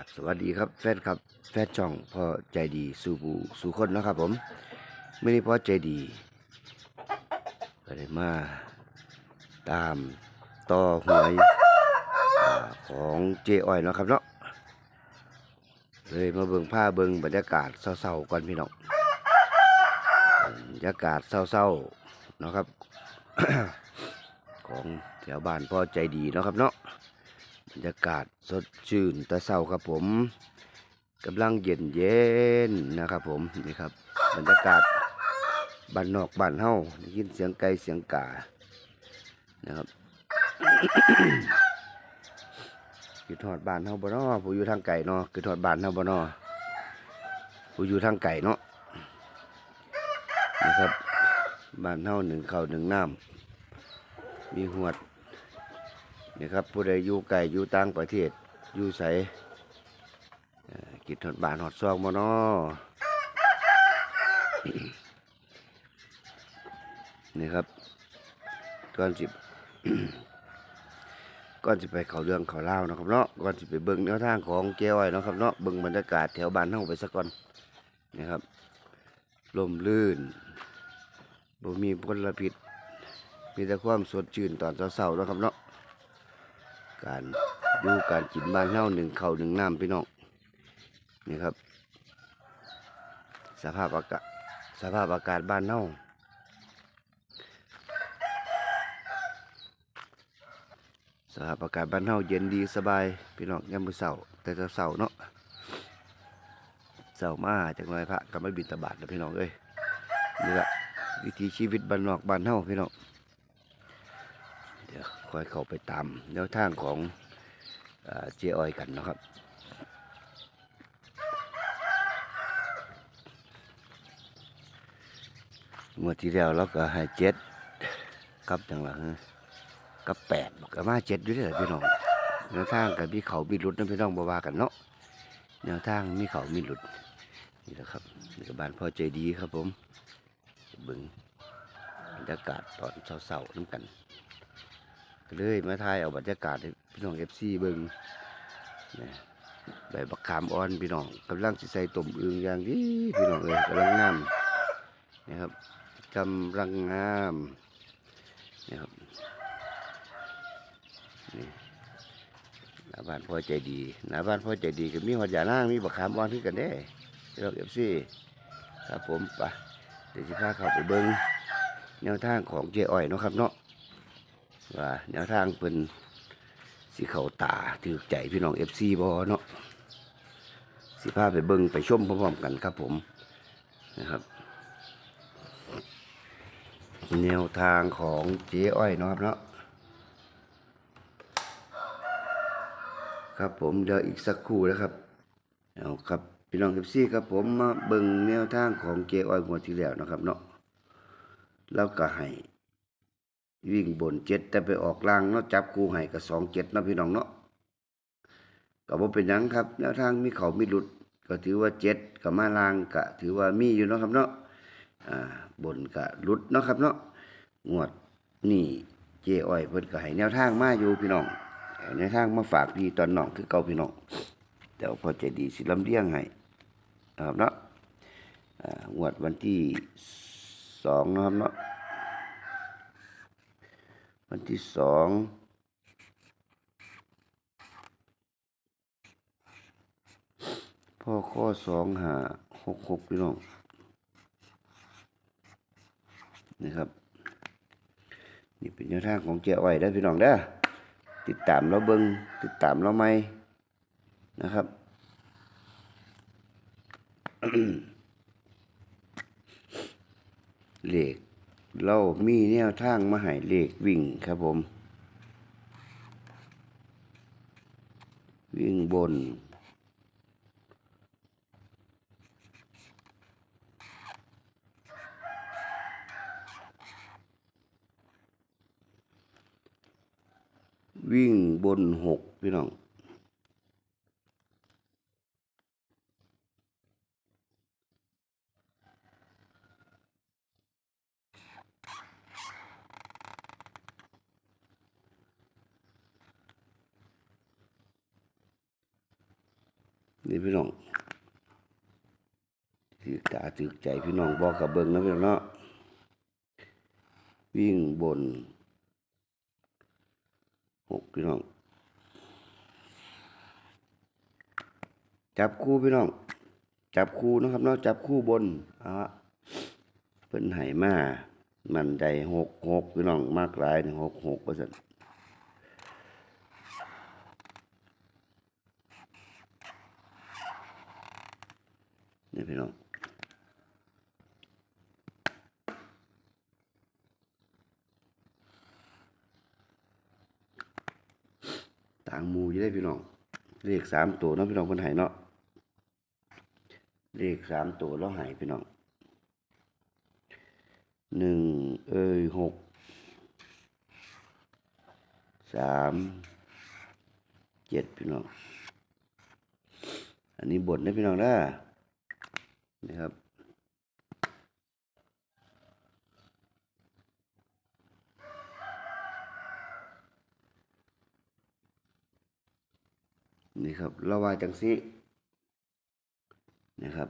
ครับสวัสดีครับแฟนครับแฟนช่องพ่อใจดีสู่ผู้สู่คนนะครับผมไม่ได้พ่อใจดีก็ได้มาตามต่อหวยอของเจอ้อยเนาะครับเนาะเลยมาเบิ่งผ้าเบิ่งบรรยากาศเศร้าๆก่อนพี่น้องบรรยากาศเศร้าๆเนาะครับ ของแถวบ้านพ่อใจดีเนาะครับเนาะ รยากาศสดชื่นแตะเศร้าครับผมกำลังเย็นเย็นนะครับผมนี่ครับบรรยากาศบ้านนอกบ้านเฮาได้ยินเสียงไก่เสียงกานะครับคือทอดบ้านเฮาบ่เนาะผู้อยู่ทางไก่เนาะคือทอดบ้านเฮาบ่เนาะผู้อยู่ทางไก่เนาะนะครับบ้านเฮาหนึ่งเข้าหนึ่งน้ำมีหวด นี่ครับผู้ใดอยู่ไกลอยู่ต่างประเทศอยู่ใส่กินหอดบานหอดซองบ่นอนี่ครับก่อนสิก่อนสิไปเขาเรื่องเขาเล่านะครับเนาะก่อนสิไปเบิ่งแนวทางของแก้วไอ้เนาะครับเนาะเบิ่งบรรยากาศแถวบ้านเฮาไปสักก่อนนี่ครับลมลื่นบ่มีพลพิษมีแต่ความสดชื่นตอนเช้าๆนะครับเนาะ การดูการกินบ้านเฮาหนึ่งเข้าหนึ่งน้ำพี่น้องนี่ครับ สภาพอากาศสภาพอากาศบ้านเฮาสภาพอากาศบ้านเฮาเย็นดีสบายพี่น้องยามมื้อเช้าแต่เช้าๆเนาะเช้ามาจากน้อยพระก็ไม่บินตบาทนะพี่น้องเอ้ยนี่แหละวิถีชีวิตบ้านนอกบ้านเฮาพี่น้อง ค่อยเข้าไปตามแนวทางของเอ่อเจออยกันนะครับเมื่อที่แล้วเราก็ให้เจ็ดกับจังหวะกับแปดก็มาเจ็ดด้วยเลยพี่น้องแนวทางกับมีเขามีหลุดนะพี่น้องบว่ากันเนาะแนวทางมีเขามีหลุดนี่แหละครับนี่ก็บ้านพ่อใจดีครับผมบึงบรรยากาศตอนเช้าๆน้ำกัน เลยมาถ่ายเอาบรรยากาศให้พี่น้องเอฟซีเบิ่งนะใบบักขามอ่อนพี่น้องกำลังสิใส่ต้มอึงอย่างดีพี่น้องเลยกำลังงามนะครับกำลังงามนะครับนี่หน้าบ้านพ่อใจดีหน้าบ้านพ่อใจดีก็มีหัวใหญ่างมีบักขามอ่อนที่กันได้พี่น้องเอฟซีครับผมไปเดี๋ยวสิพาเขาไปเบิ่งแนวทางของเจ๊อ้อยนะครับเนาะ ว่าแนวทางเป็นสีเขาตาถือใจพี่น้องเอฟซีบอเนาะสิพาไปเบิ้งไปชมพร้อมๆกันครับผมนะครับ แนวทางของเจ๊อ้อยเนาะครับเนาะครับผมเดี๋ยวอีกสักครู่นะครับเอาครับพี่น้องเอฟซีครับผมมาเบิ้งแนวทางของเจ๊อ้อยหัวดที่แล้วนะครับเนาะแล้วก็ให้ วิ่งบนเจ็ดแต่ไปออกล่างเนาะจับคู่ให้กับสองเจ็ดเนาะพี่น้องเนาะก็บ่เป็นยังครับแนวทางมีเขามีหลุด ก็ถือว่าเจ็ดกับมาลางก็ถือว่ามีอยู่เนาะครับเนาะอ่าบนก็หลุดเนาะครับเนาะงวดนี่เจ้อ้อยเพิ่นก็ให้แนวทางมาอยู่พี่น้องแนวทางมาฝากพี่ตอนน้องคือเก่าพี่น้องเดี๋ยวพอใจดีสิลำเลียงให้นะครับเนาะงวดวันที่สองนะครับเนาะ วันที่สองพ่อข้อสองหาหกหกพี่น้องนี่ครับ นี่เป็นแนวทางของเจ้าอ้ได้พี่น้องเด้อติดตามเราเบิงติดตามเราไหมนะครับเลข เรามีแนวทางมาให้เลขวิ่งครับผม วิ่งบน วิ่งบนหกพี่น้อง นี่พี่น้องถือตาถือใจพี่น้องบอกกับเบิ่งนะพี่น้องเนาะวิ่งบนหกพี่น้องจับคู่พี่น้อง จับคู่นะครับเนาะจับคู่บนอะเพิ่นให้มา มันใจหกหกพี่น้องมากหลายหกหกเปอร์เซ็นต์ นี่พี่น้องต่างมูอยู่ได้พี่น้องเลขสามตัวเนาะพี่น้องคนหายเนาะเลขสามตัวแล้วหายพี่น้องหนึ่งเอ้ยหกสามเจ็ดพี่น้อง อันนี้บทนะพี่น้องนะ นะครับ นี่ครับเราว่าจังสินะครับ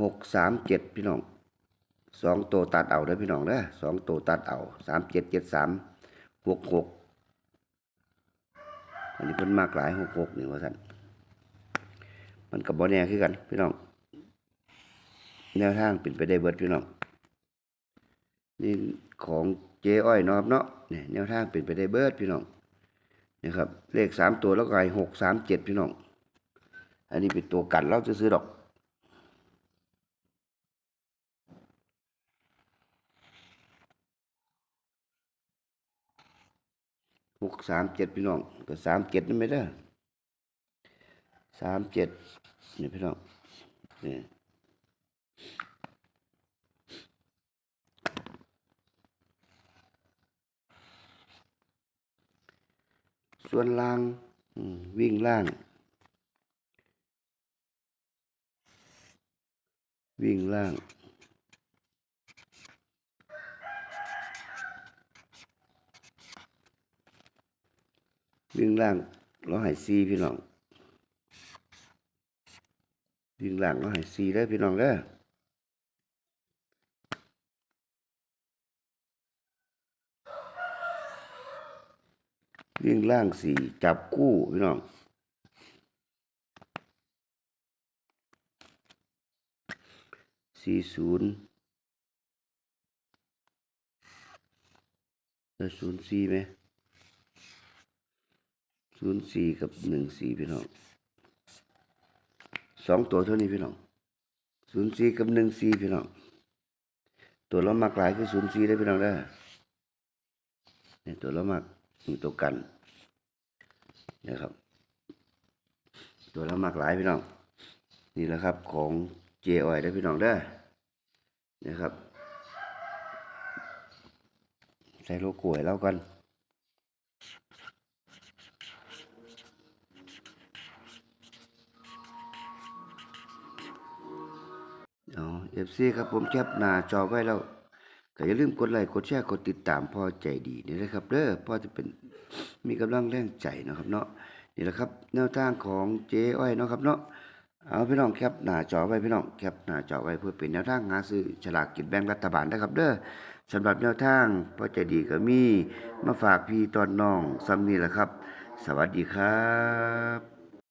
หกสามเจ็ดพี่น้องสองตัวตัดเอาเด้อพี่น้องเด้อสองตัวตัดเอาสามเจ็ดเจ็ดสามหกหก อันนี้เพิ่นมากหลายหกหกนี่ว่าสันมันกับบอแน่คือกัน พี่น้อง แนวทางเป็นไปได้เบิดพี่น้อง นี่ของเจ้อ้อยนาะครับเนาะเนี่ยแนวทางเป็นไปได้เบิดพี่น้องนะครับ เลขสามตัวแล้วก็ไอหกสามเจ็ดพี่น้อง อันนี้เป็นตัวกันเราจะซื้อดอก หกสามเจ็ดพี่น้องก็สามเจ็ดนั่นไม่ได้สามเจ็ดนี่พี่น้องนี่ส่วนล่างวิ่งล่าง วิ่งล่าง วิ่งล่างเราหายซีพี่น้องวิ่งล่างเราหายซีได้พี่น้องเด้วิ่งล่างสี่จับคู่พี่น้องสี่ศูนย์ศูนย์สี่ไหม ศูนย์สี่กับหนึ่งสี่พี่น้องสองตัวเท่านี้พี่น้องศูนย์สี่กับหนึ่งสี่พี่น้องตัวเรามากหลายคือศูนย์สี่ได้พี่น้องได้อนี่ตัวเรามากนี่ตัวกันนะครับ ตัวเรามากหลายพี่น้องนี่แหละครับของเจออยได้พี่น้องได้นะครับใส่โลโก้ให้เรากัน เอฟซีครับผมแคปหน้าจอไว้แล้วก็อย่าลืมกดไลค์กดแชร์กดติดตามพ่อใจดีนี่นะครับเด้อพ่อจะเป็นมีกำลังแรงใจนะครับเนาะนี่แหละครับ แนวทางของเจ๊อ้อยเนาะครับเนาะเอาพี่น้องแคปหน้าจอไว้พี่น้องแคปหน้าจอไว้เพื่อเป็นแนวทางหาซื้อฉลากกินแบ่งรัฐบาลนะครับ เด้อสำหรับแนวทางพ่อใจดีก็มีมาฝากพี่ตอนน้องซ้ำนี่แหละครับ สวัสดีครับ